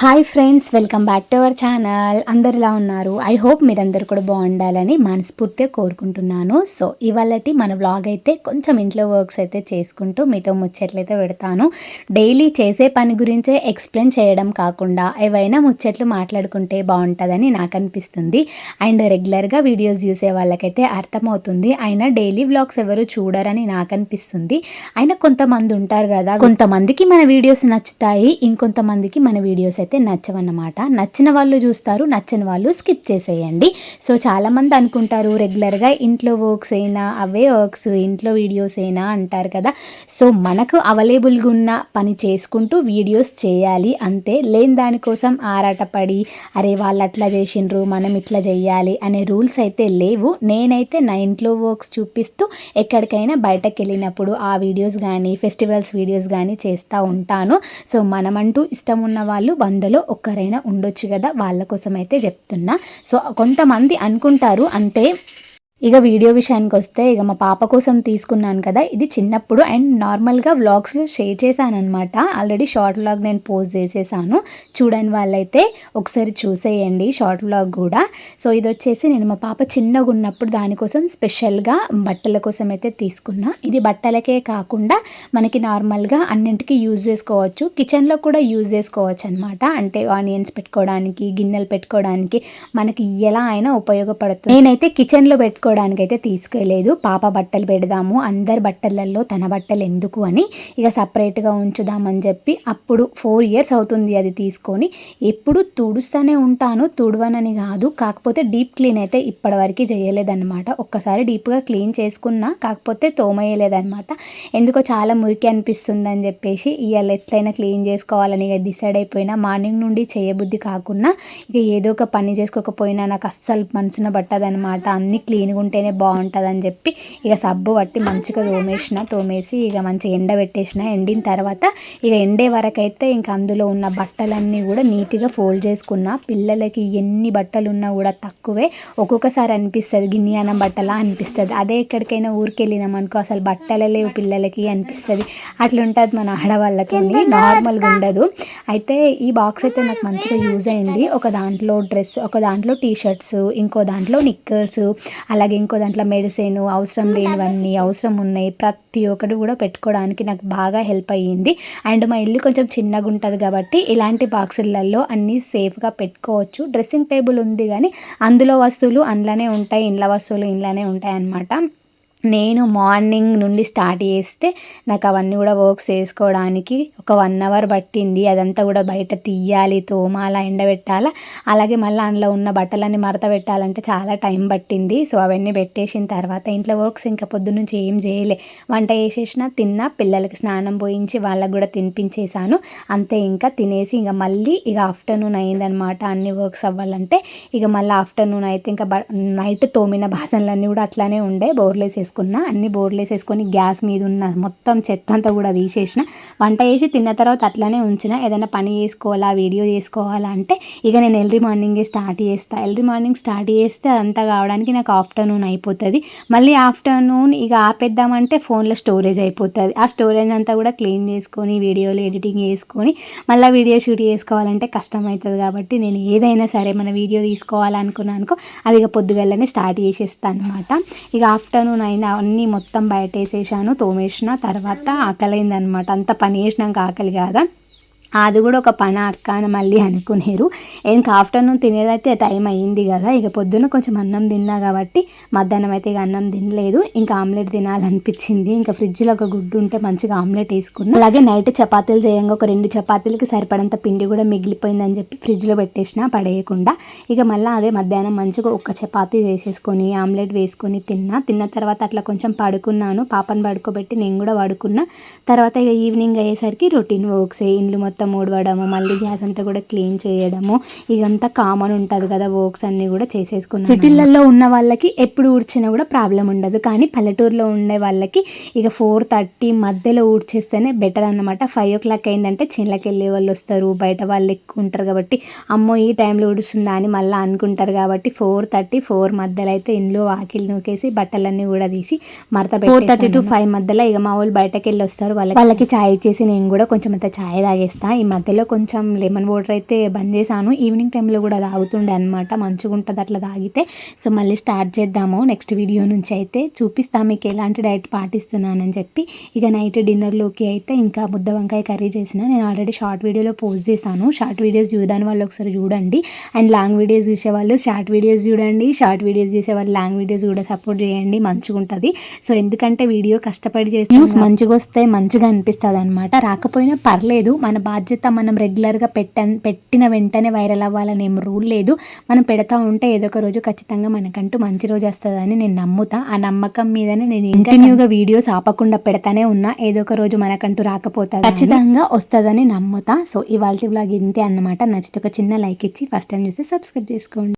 Hi friends welcome back to our channel అందరిలా ఉన్నారు? I hope మీరందరూ కూడా బాగుండాలని మనస్ఫూర్తిగా కోరుకుంటున్నాను. సో ఇవాళటి మన వ్లాగ్ అయితే కొంచెం ఇంట్లో వర్క్స్ అయితే చేసుకుంటూ మీతో ముచ్చట్లయితే పెడతాను. డైలీ చేసే పని గురించే ఎక్స్ప్లెయిన్ చేయడం కాకుండా ఏవైనా ముచ్చట్లు మాట్లాడుకుంటే బాగుంటుందని నాకు అనిపిస్తుంది. అండ్ రెగ్యులర్గా వీడియోస్ చూసే వాళ్ళకైతే అర్థమవుతుంది. అయినా డైలీ వ్లాగ్స్ ఎవరు చూడరని నాకు అనిపిస్తుంది. అయినా కొంతమంది ఉంటారు కదా కొంతమందికి మన వీడియోస్ నచ్చుతాయి ఇంకొంతమందికి మన వీడియోస్ అయితే నచ్చవన్నమాట. నచ్చిన వాళ్ళు చూస్తారు నచ్చని వాళ్ళు స్కిప్ చేసేయండి. సో చాలామంది అనుకుంటారు రెగ్యులర్గా ఇంట్లో వర్క్స్ అయినా అవే వర్క్స్ ఇంట్లో వీడియోస్ అయినా అంటారు కదా. సో మనకు అవైలబుల్గా ఉన్న పని చేసుకుంటూ వీడియోస్ చేయాలి. అంతే లేని దానికోసం ఆరాటపడి అరే వాళ్ళు అట్లా చేసిండ్రు మనం ఇట్లా చేయాలి అనే రూల్స్ అయితే లేవు. నేనైతే నా ఇంట్లో వర్క్స్ చూపిస్తూ ఎక్కడికైనా బయటకు వెళ్ళినప్పుడు ఆ వీడియోస్ కానీ ఫెస్టివల్స్ వీడియోస్ కానీ చేస్తూ ఉంటాను. సో మనమంటూ ఇష్టం ఉన్న వాళ్ళు వందలో ఒక్కరైనా ఉండొచ్చు కదా? వాళ్ళ కోసం అయితే చెప్తున్నా. సో కొంతమంది అనుకుంటారు అంతే ఇక వీడియో విషయానికి వస్తే ఇక మా పాప కోసం తీసుకున్నాను కదా ఇది చిన్నప్పుడు అండ్ నార్మల్గా వ్లాగ్స్లో షేర్ చేశాను అనమాట ఆల్రెడీ షార్ట్ వ్లాగ్ నేను పోస్ట్ చేసేసాను. చూడని వాళ్ళైతే ఒకసారి చూసేయండి షార్ట్ వ్లాగ్ కూడా. సో ఇది వచ్చేసి నేను మా పాప చిన్నగా ఉన్నప్పుడు దానికోసం స్పెషల్గా బట్టల కోసం అయితే తీసుకున్నా. ఇది బట్టలకే కాకుండా మనకి నార్మల్గా అన్నింటికి యూజ్ చేసుకోవచ్చు. కిచెన్లో కూడా యూజ్ చేసుకోవచ్చు అనమాట అంటే ఆనియన్స్ పెట్టుకోవడానికి గిన్నెలు పెట్టుకోవడానికి మనకి ఎలా అయినా ఉపయోగపడుతుంది. నేనైతే కిచెన్లో పెట్టుకో పెట్టుకోవడానికి అయితే తీసుకెళ్ళలేదు పాప బట్టలు పెడదాము. అందరి బట్టలలో తన బట్టలు ఎందుకు అని ఇక సపరేట్గా ఉంచుదామని చెప్పి అప్పుడు ఫోర్ ఇయర్స్ అవుతుంది అది తీసుకొని. ఎప్పుడు తుడుస్తూనే ఉంటాను. తుడవనని కాదు. కాకపోతే డీప్ క్లీన్ అయితే ఇప్పటివరకు చేయలేదన్నమాట. ఒక్కసారి డీప్గా క్లీన్ చేసుకున్నా కాకపోతే తోమయ్యలేదన్నమాట ఎందుకో చాలా మురికి అనిపిస్తుంది అని చెప్పేసి ఇవాళ ఎట్లయినా క్లీన్ చేసుకోవాలని ఇక డిసైడ్ అయిపోయినా మార్నింగ్ నుండి చేయబుద్ధి కాకుండా ఇక ఏదో ఒక పని చేసుకోకపోయినా నాకు అస్సలు మనసున పట్టదనమాట అన్ని క్లీన్ మంచిగా ఉంటేనే బాగుంటుంది అని చెప్పి ఇక సబ్బు పట్టి మంచిగా తోమేసిన తోమేసి ఇక మంచిగా ఎండబెట్టేసిన. ఎండిన తర్వాత ఇక ఎండే వరకు అయితే ఇంకా అందులో ఉన్న బట్టలన్నీ కూడా నీట్గా ఫోల్డ్ చేసుకున్న. పిల్లలకి ఎన్ని బట్టలు ఉన్నా కూడా తక్కువే. ఒక్కొక్కసారి అనిపిస్తుంది గిన్నె అన్నం బట్టలా అనిపిస్తుంది. అదే ఎక్కడికైనా ఊరికి వెళ్ళినాం అనుకో అసలు బట్టలే లేవు పిల్లలకి అనిపిస్తుంది. అట్లుంటుంది మన ఆడవాళ్ళతో నార్మల్గా ఉండదు. అయితే ఈ బాక్స్ అయితే నాకు మంచిగా యూజ్ అయింది. ఒక దాంట్లో డ్రెస్ ఒక దాంట్లో టీ షర్ట్స్ ఇంకో దాంట్లో నిక్కర్స్ అలా అలాగే ఇంకో దాంట్లో మెడిసిన్ అవసరం లేనివన్నీ అవసరం ఉన్నాయి. ప్రతి ఒక్కటి కూడా పెట్టుకోవడానికి నాకు బాగా హెల్ప్ అయ్యింది. అండ్ మా ఇల్లు కొంచెం చిన్నగా ఉంటుంది కాబట్టి ఇలాంటి బాక్సులలో అన్నీ సేఫ్గా పెట్టుకోవచ్చు. డ్రెస్సింగ్ టేబుల్ ఉంది కానీ అందులో వస్తువులు అందులోనే ఉంటాయి ఇండ్ల వస్తువులు ఇంట్లోనే ఉంటాయి అన్నమాట నేను మార్నింగ్ నుండి స్టార్ట్ చేస్తే నాకు అవన్నీ కూడా వర్క్స్ చేసుకోవడానికి ఒక వన్ అవర్ పట్టింది. అదంతా కూడా బయట తీయాలి తోమాల ఎండబెట్టాలా. అలాగే మళ్ళీ అందులో ఉన్న బట్టలన్నీ మడత పెట్టాలంటే చాలా టైం పట్టింది. సో అవన్నీ పెట్టేసిన తర్వాత ఇంట్లో వర్క్స్ ఇంకా పొద్దు నుంచి ఏం చేయలే. వంట చేసేసిన తిన్నా పిల్లలకి స్నానం పోయించి వాళ్ళకి కూడా తినిపించేశాను. అంతే ఇంకా తినేసి ఇక మళ్ళీ ఇక ఆఫ్టర్నూన్ అయిందనమాట అన్ని వర్క్స్ అవ్వాలంటే. ఇక మళ్ళీ ఆఫ్టర్నూన్ అయితే ఇంకా నైట్ తోమిన బాసనలన్నీ కూడా అట్లానే ఉండే. బోర్లేసేసి వేసేసుకున్న అన్ని బోర్లు వేసేసుకొని గ్యాస్ మీద ఉన్న మొత్తం చెత్త అంతా కూడా తీసేసిన. వంట చేసి తిన్న తర్వాత అట్లనే ఉంచిన. ఏదైనా పని చేసుకోవాలా వీడియో చేసుకోవాలా అంటే ఇక నేను ఎర్లీ మార్నింగే స్టార్ట్ చేస్తాను ఎర్లీ మార్నింగ్ స్టార్ట్ చేస్తే అదంతా కావడానికి నాకు ఆఫ్టర్నూన్ అయిపోతుంది. మళ్ళీ ఆఫ్టర్నూన్ ఇక ఆపేద్దామంటే ఫోన్లో స్టోరేజ్ అయిపోతుంది. ఆ స్టోరేజ్ అంతా కూడా క్లీన్ చేసుకొని వీడియోలు ఎడిటింగ్ చేసుకొని మళ్ళీ వీడియో షూట్ చేసుకోవాలంటే కష్టం అవుతుంది కాబట్టి నేను ఏదైనా సరే మన వీడియో తీసుకోవాలనుకున్నానుకో అది ఇక పొద్దుగల్లనే స్టార్ట్ చేసేస్తాను అనమాట ఇక ఆఫ్టర్నూన్ అయిన అన్నీ మొత్తం బయట వేసేసాను తోమేసిన తర్వాత ఆకలైందనమాట. అంత పని చేసినాక ఆకలి కాదా? అది కూడా ఒక పని అక్క అని మళ్ళీ అనుకునేరు. ఇంకా ఆఫ్టర్నూన్ తినేదైతే టైం అయ్యింది కదా ఇక పొద్దున్న కొంచెం అన్నం తిన్నా కాబట్టి మధ్యాహ్నం అయితే ఇక అన్నం తినలేదు. ఇంకా ఆమ్లెట్ తినాలనిపించింది. ఇంకా ఫ్రిడ్జ్లో ఒక గుడ్డు ఉంటే మంచిగా ఆమ్లెట్ వేసుకున్నా. అలాగే నైట్ చపాతీలు చేయంగా ఒక రెండు చపాతీలకి సరిపడంత పిండి కూడా మిగిలిపోయిందని చెప్పి ఫ్రిడ్జ్లో పెట్టేసిన పడేయకుండా. ఇక మళ్ళీ అదే మధ్యాహ్నం మంచిగా ఒక చపాతీ చేసేసుకొని ఆమ్లెట్ వేసుకొని తిన్నా. తిన్న తర్వాత అట్లా కొంచెం పడుకున్నాను. పాపను పడుకోబెట్టి నేను కూడా పడుకున్నా. తర్వాత ఇక ఈవినింగ్ అయ్యేసరికి రొటీన్ వర్క్స్ ఇండ్లు మొత్తం మొత్తం ఊడవడము మళ్ళీ గ్యాస్ అంతా కూడా క్లీన్ చేయడము ఇదంతా కామన్ ఉంటుంది కదా వర్క్స్ అన్నీ కూడా చేసేసుకున్నాం సిటీలలో ఉన్న వాళ్ళకి ఎప్పుడు ఊడ్చినా కూడా ప్రాబ్లం ఉండదు. కానీ పల్లెటూరులో ఉండే వాళ్ళకి ఇక ఫోర్ థర్టీ మధ్యలో ఊడ్చేస్తేనే బెటర్ అనమాట ఫైవ్ ఓ క్లాక్ అయిందంటే చిన్నకి వెళ్ళే వాళ్ళు వస్తారు బయట వాళ్ళు ఎక్కువ ఉంటారు కాబట్టి అమ్మో ఈ టైంలో ఊడుస్తుందా అని మళ్ళీ అనుకుంటారు కాబట్టి ఫోర్ థర్టీ ఫోర్ మధ్యలో అయితే ఇంట్లో వాకిలు నూకేసి బట్టలన్నీ కూడా తీసి మరత ఫోర్ థర్టీ టు ఫైవ్ మధ్యలో ఇక మా వాళ్ళు బయటకు వెళ్ళి వస్తారు. వాళ్ళకి వాళ్ళకి ఛాయ్ ఇచ్చేసి నేను కూడా కొంచెం అంత ఛాయ్ తాగేస్తాను ఈ మధ్యలో కొంచెం లెమన్ వాటర్ అయితే బంద్ చేశాను. ఈవినింగ్ టైంలో కూడా తాగుతుండే అనమాట మంచిగా ఉంటుంది అట్లా తాగితే. సో మళ్ళీ స్టార్ట్ చేద్దాము. నెక్స్ట్ వీడియో నుంచి అయితే చూపిస్తాను మీకు ఎలాంటి డైట్ పాటిస్తున్నానని చెప్పి. ఇక నైట్ డిన్నర్లోకి అయితే ఇంకా ముద్ద వంకాయ కర్రీ చేసిన. నేను ఆల్రెడీ షార్ట్ వీడియోలో పోస్ట్ చేశాను. షార్ట్ వీడియోస్ చూడని వాళ్ళు ఒకసారి చూడండి. అండ్ లాంగ్ వీడియోస్ చూసేవాళ్ళు షార్ట్ వీడియోస్ చూడండి. షార్ట్ వీడియోస్ చూసేవాళ్ళు లాంగ్ వీడియోస్ కూడా సపోర్ట్ చేయండి. మంచిగా ఉంటుంది. సో ఎందుకంటే వీడియో కష్టపడి చేస్తే న్యూస్ మంచిగా వస్తే మంచిగా అనిపిస్తుంది అనమాట రాకపోయినా పర్లేదు. మన బాధ్యత మనం రెగ్యులర్గా పెట్ట పెట్టిన వెంటనే వైరల్ అవ్వాలని ఏం రూల్ లేదు. మనం పెడతా ఉంటే ఏదో ఒక రోజు ఖచ్చితంగా మనకంటూ మంచి రోజు వస్తుందని నేను నమ్ముతా. ఆ నమ్మకం మీదనే నేను కంటిన్యూగా వీడియోస్ ఆపకుండా పెడతానే ఉన్నా. ఏదో ఒక రోజు మనకంటూ రాకపోతుంది ఖచ్చితంగా వస్తుందని నమ్ముతా. సో ఇవాళ బ్లాగ్ ఇంతే అన్నమాట. నచ్చితే ఒక చిన్న లైక్ ఇచ్చి ఫస్ట్ టైం చూస్తే సబ్స్క్రైబ్ చేసుకోండి.